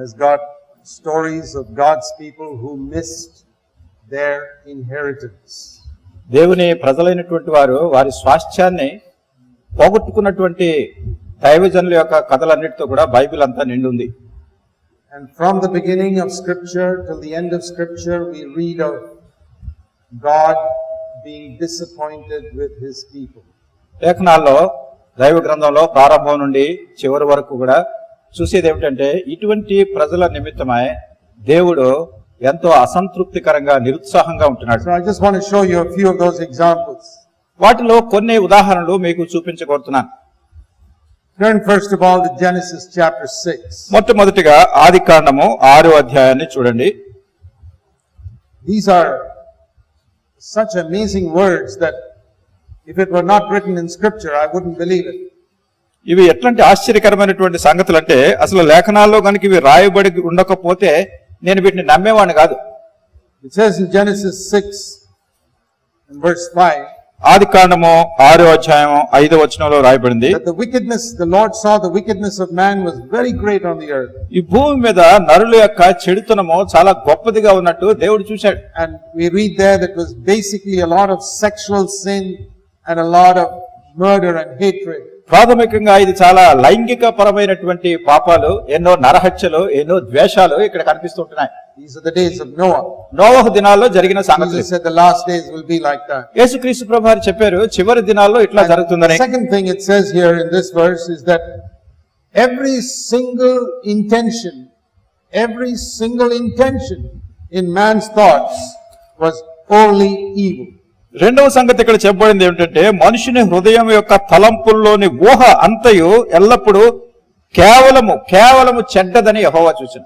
has got stories of God's people who missed their inheritance. దేవుని ప్రజలైనటువంటి వారు వారి స్వాస్థ్యాన్ని పోగొట్టుకున్నటువంటి దైవజనుల యొక్క కథలన్నిటితో కూడా బైబిల్ అంతా నిండుంది and from the beginning of scripture till the end of scripture we read of God being disappointed with his people లేఖనాల్లో దైవ గ్రంథంలో ప్రారంభం నుండి చివరి వరకు కూడా చూసేది ఏమిటంటే ఇటువంటి ప్రజల నిమిత్తమై దేవుడు ఎంతో అసంతృప్తికరంగా నిరుత్సాహంగా ఉంటున్నాడు. వాటిలో కొన్ని ఉదాహరణలు మీకు చూపించకూరుతున్నాను first all Genesis chapter six మొట్టమొదటిగా ఆది కాండము ఆరో అధ్యాయాన్ని చూడండి. These are such amazing words that if it were not written in scripture I would believe ఇవి ఎట్లాంటి ఆశ్చర్యకరమైనటువంటి సంగతులు అంటే అసలు లేఖనాల్లో కనుక ఇవి రాయబడి ఉండకపోతే నేను వీటిని నమ్మేవాడిని కాదు. ఆది కాండము ఆరో అధ్యాయం ఐదో వచనంలో రాయబడింది. ఈ భూమి మీద నరుల యొక్క చెడుతనము చాలా గొప్పదిగా ఉన్నట్టు దేవుడు చూశాడు. And we read that was a lot of sexual sin and a lot of murder and hatred ప్రాథమికంగా ఇది చాలా లైంగిక పరమైనటువంటి పాపాలు ఎన్నో నరహత్యలు ఎన్నో ద్వేషాలు ఇక్కడ కనిపిస్తుంటున్నాయి These are the days of Noah. నోవహు దినాల్లో జరిగిన సంగతులు Jesus said the last days will be like that. యేసుక్రీస్తు ప్రభు వారు చెప్పారు చివరి దినాల్లో ఇట్లా జరుగుతుందని The second thing it says here in this verse is that every single intention, every single intention in man's thoughts was only evil. రెండవ సంగతి ఇక్కడ చెప్పబడింది ఏమిటంటే మనుషుని హృదయం యొక్క తలంపుల్లోని ఊహ అంతయు ఎల్లప్పుడూ కేవలము కేవలము చెడ్డదని యెహోవా చూసిన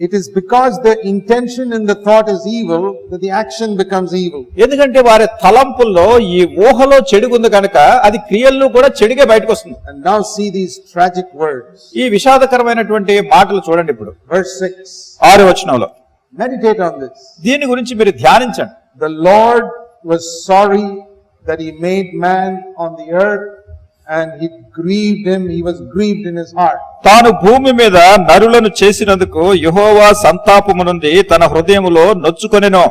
is because the intention and the thought is evil that the action becomes evil. ఎందుకంటే వారి తలంపుల్లో ఈ ఊహలో చెడుగుంది కనుక అది క్రియల్లో కూడా చెడుగే బయటకు వస్తుంది And now see these tragic words. ఈ విషాదకరమైనటువంటి మాటలు చూడండి ఇప్పుడు Verse 6. ఆరు వచనంలో Meditate on this. దీని గురించి మీరు ధ్యానించండి The Lord was sorry that he made man on the earth and it grieved him. He was grieved in his heart. తాను భూమి మీద నరులను చేసినందుకు యెహోవా సంతాపము నుండి తన హృదయములో నొచ్చుకొనెను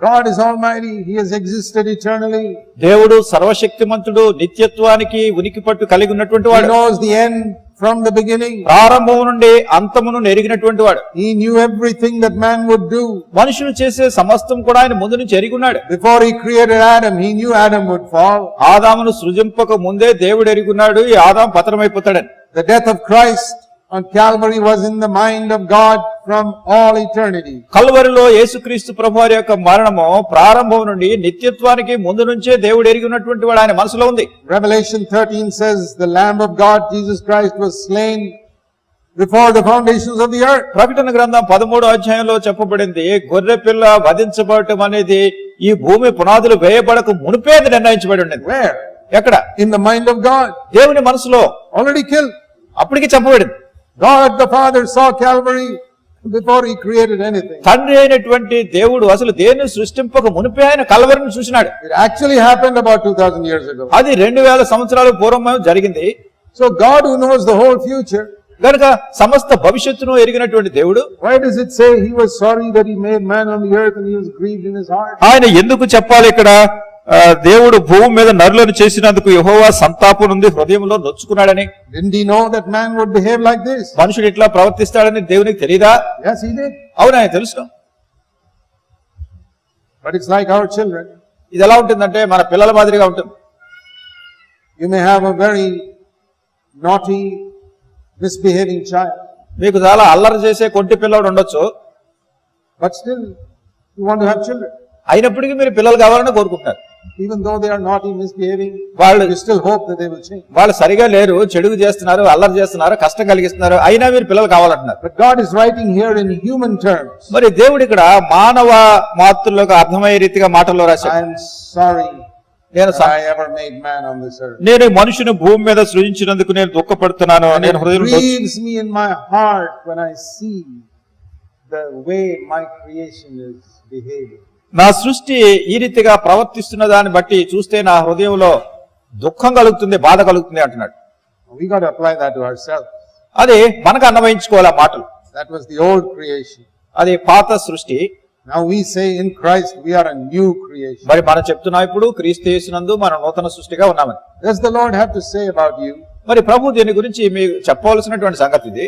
God is almighty. He has existed eternally. దేవుడు సర్వశక్తిమంతుడు నిత్యత్వానికి ఉనికి పట్టు కలిగి ఉన్నటువంటి He వాడు knows the end from the beginning. ప్రారంభము నుండి అంతమును నెరిగినటువంటి వాడు He knew everything that man would do. మనుషులు చేసే సమస్తం కూడా ఆయన ముందు నుంచి ఎరిగి ఉన్నాడు Before he created Adam, he knew Adam would fall. ఆదామును సృజింపక ముందే దేవుడు ఎరుగున్నాడు ఈ Adam పతనమైపోతాడని The death of Christ on Calvary was in the mind of God from all eternity. కల్వరిలో యేసుక్రీస్తు ప్రభు వారి యొక్క మరణము ప్రారంభం నుండి నిత్యత్వానికి ముందు నుంచే దేవుడు ఎరిగి ఉన్నటువంటి వాడు ఆయన మనసులో ఉంది Revelation 13 says, The Lamb of God, Jesus Christ, was slain before the foundations of the earth. ప్రకటన గ్రంథం పదమూడో అధ్యాయంలో చెప్పబడింది గొర్రె పిల్ల వధించబడటం అనేది ఈ భూమి పునాదులు వేయబడక మునిపే నిర్ణయించబడి ఉండేది Where? ఎక్కడ In the mind of God. దేవుని మనసులో Already killed. అప్పటికి చెప్పబడింది God the Father saw Calvary before he created anything. తండ్రి అయినటువంటి దేవుడు అసలు దేన్ని సృష్టింపక మునిపే ఆయన కలవరిని చూసినాడు It actually happened about 2000 years ago. అది రెండు వేల సంవత్సరాల పూర్వం జరిగింది So God who knows the whole future, గనుక సమస్త భవిష్యత్తును ఎరిగినటువంటి దేవుడు why does it say he was sorry that he made man on the earth and he was grieved in his heart? ఆయన ఎందుకు చెప్పాలి ఇక్కడ దేవుడు భూమి మీద నరులను చేసినందుకు యెహోవా సంతాపం నుండి హృదయంలో నొచ్చుకున్నాడని he know that man would behave like this? మనుషుడు ఇట్లా ప్రవర్తిస్తాడని దేవునికి తెలియదా Yes, he did. అవును ఆయన తెలుసు But it's like our children. ఇది ఎలా ఉంటుందంటే మన పిల్లల మాదిరిగా ఉంటుంది You may have a very naughty, misbehaving child, మీకు చాలా అల్లరి చేసే కొంటి పిల్లవాడు ఉండొచ్చు but still you want to have children. అయినప్పటికీ మీరు పిల్లలు కావాలని కోరుకుంటున్నారు Even though they are naughty, misbehaving, వాళ్ళు you still hope that they will change. వాళ్ళు సరిగా లేరు చెడుగు చేస్తున్నారు అల్లరి చేస్తున్నారు కష్టం కలిగిస్తున్నారు అయినా మీరు పిల్లలు కావాలంటున్నారు But God is writing here in human terms. మరి దేవుడు ఇక్కడ మానవ మాతృలకు అర్థమయ్యే రీతిగా మాటల్లో I రాశాడు am sorry నేను that స- I ever made man on this earth. నేను ఈ మనుషుని భూమి మీద సృజించినందుకు నేను దుఃఖపడుతున్నాను నేను హృదయం నా సృష్టి ఈ రీతిగా ప్రవర్తిస్తున్న దాన్ని బట్టి చూస్తే నా హృదయంలో దుఃఖం కలుగుతుంది బాధ కలుగుతుంది అంటున్నాడు We got to apply that to ourselves. అది మనకు అన్వయించుకోవాలి ఆ మాటలు That was the old creation. అది పాత సృష్టి Now we say in Christ we are a new creation. మరి మనం చెప్తున్నాం ఇప్పుడు క్రీస్తు యేసునందు మనం నూతన సృష్టిగా ఉన్నామని Does the Lord have to say about you? మరి ప్రభు దీని గురించి మీకు చెప్పవలసినటువంటి సంగతి ఇది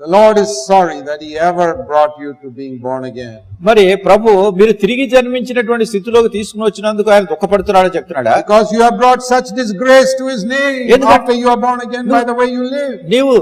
Lord is sorry that he ever brought you to being born again మరి ప్రభు మీరు తిరిగి జన్మించినటువంటి స్థితిలోకి తీసుకుని వచ్చినందుకు ఆయన దుఃఖపడుతున్నాడని చెప్తున్నాడు? Because you brought such this grace to his name after నీవు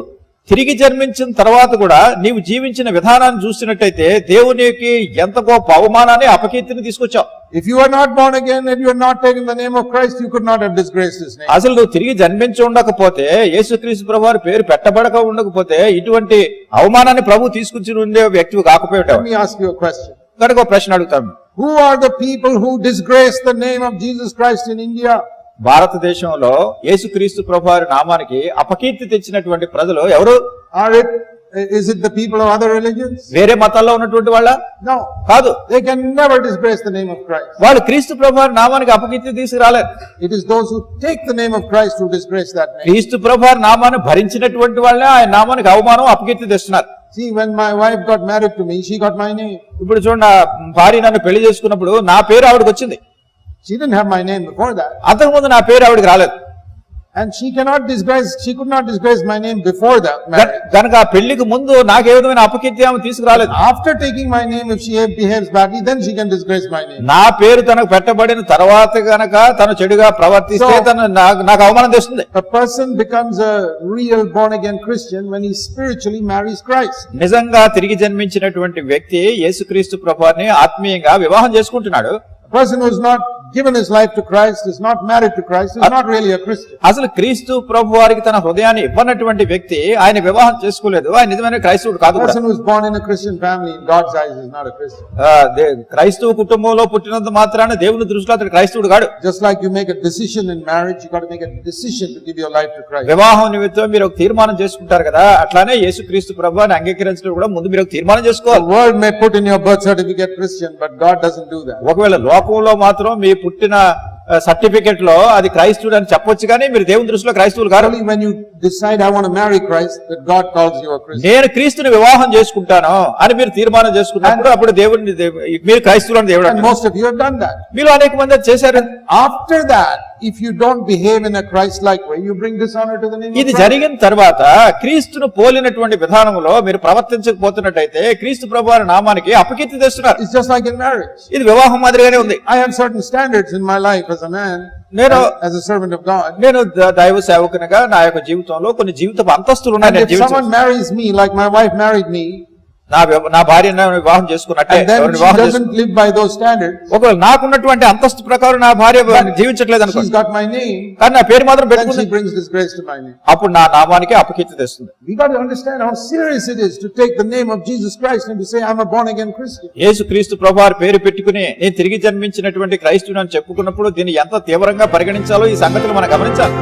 తిరిగి జన్మించిన తర్వాత కూడా నీవు జీవించిన విధానాన్ని చూసినట్టయితే దేవునికి ఎంతగో అవమానాన్ని అపకీర్తిని తీసుకొచ్చావు. If you are not born again and you are not taken the name of Christ, you could not have disgraced His name. అసలు నువ్వు తిరిగి జన్మించి ఉండకపోతే యేసుక్రీస్తు ప్రభు వారి పేరు పెట్టబడక ఉండకపోతే ఇటువంటి అవమానాన్ని ప్రభు తీసుకొచ్చి ఉండే వ్యక్తి కాకపోయాడు Let me ask you a question. కనుక ప్రశ్న అడుగుతాను Who are the people who disgrace the name of Jesus Christ in India? భారతదేశంలో యేసుక్రీస్తు ప్రభు వారి నామానికి అపకీర్తి తెచ్చినటువంటి ప్రజలు ఎవరు Are it, is it the people of other religions? వేరే మతాల్లో ఉన్నటువంటి వాళ్ళ No. కాదు They can never disgrace the name of Christ. వాళ్ళు క్రీస్తు ప్రభు నామానికి అపకీర్తి తీసుకురాలేరు It is those who take the name of Christ who disgrace that name. క్రీస్తు ప్రభు నామాన్ని భరించినటువంటి వాళ్ళే ఆయన నామానికి అవమానం అపకీర్తి తెస్తున్నారు See, when my wife got married to me, she got my name. ఇప్పుడు చూడండి ఆ భార్య నన్ను పెళ్ళి చేసుకున్నప్పుడు నా పేరు ఆవిడకి వచ్చింది She didn't have my name before that. అంతకుముందు నా పేరు ఆవిడకి రాలేదు And she cannot disgrace, she could not disgrace my name before that గ- marriage. గనక ఆ పెళ్ళికి ముందు నాకు ఏ విధమైన అపకీర్తి తీసుకురాలేదు After taking my name, if she behaves badly, then she can disgrace my name. నా పేరు తనకు పెట్టబడిన తర్వాత గనక తను చెడుగా ప్రవర్తిస్తే తను నాకు అవమానం తెస్తుంది A person becomes a real born again Christian when he spiritually marries Christ. నిజంగా తిరిగి జన్మించినటువంటి వ్యక్తి యేసుక్రీస్తు ప్రభువారిని ఆత్మీయంగా వివాహం చేసుకుంటున్నాడు Who has not given his life to Christ, is not married to Christ, is not really a Christian. అసలు క్రీస్తు ప్రభు వారికి తన హృదయాన్ని ఇవ్వనటువంటి వ్యక్తి ఆయన వివాహం చేసుకోలేదు ఆయన నిజమైన క్రైస్తవుడు కాదు A కూడా. person who is born in a Christian family, in God's eyes, is not a Christian. ఆ, దే- క్రైస్తవ కుటుంబంలో పుట్టినంత మాత్రాన దేవుని దృష్టిలో అతడు క్రైస్తవుడు కాడు Just like you make a decision in marriage, you got to make a decision to give your life to Christ. వివాహం నిమిత్తం మీరు ఒక తీర్మానం చేసుకుంటారు కదా అట్లానే యేసుక్రీస్తు ప్రభు అని అంగీకరించడం కూడా ముందు మీరు ఒక తీర్మానం చేసుకోవాలి world may put in your birth certificate Christian, but God doesn't do that. ఒకవేళ లోకంలో మాత్రం మీ పుట్టిన సర్టిఫికెట్లో అది క్రైస్తవుడు అని చెప్పొచ్చు కానీ మీరు దేవుని దృష్టిలో క్రైస్తవులు కాదు Only when you decide, I want to marry Christ, that God calls you a Christian. నేను క్రీస్తుని వివాహం చేసుకుంటాను అని మీరు తీర్మానం చేసుకున్నప్పుడు అప్పుడు దేవుడిని దేవ్- మీరు క్రైస్తవులు అని దేవుడు done that. మీలో అనేక మంది చేశారు After that, if you don't behave in a Christ-like way, you bring dishonor to the name of ఇది Christ. జరిగిన తర్వాత క్రీస్తును పోలినటువంటి విధానంలో మీరు ప్రవర్తించకపోతున్నట్టయితే క్రీస్తు ప్రభు వారి నామానికి అపకీర్తి తెస్తున్నారు It's just like in marriage. ఇది వివాహం మాదిరిగానే ఉంది I have certain standards in my life as a man, నేను as, as a servant of God. నేను ద- దైవ సేవకునిగా నా యొక్క జీవితంలో కొన్ని జీవిత అంతస్తులు ఉన్నాయి And నేను if జీవించ- someone marries me నా నా భార్య వివాహం చేసుకున్నట్టే నాకున్నటువంటి అంతస్తు ప్రకారం నా భార్య జీవించట్లేదు కానీ నా పేరు మాత్రం అప్పుడు నా నామానికి అపకీర్తి తెస్తుంది. క్రీస్తు ప్రభావ పేరు పెట్టుకుని నేను తిరిగి జన్మించినటువంటి క్రైస్తుని అని చెప్పుకున్నప్పుడు దీన్ని ఎంత తీవ్రంగా పరిగణించాలో ఈ సంగతులు మనం గమనించాలి.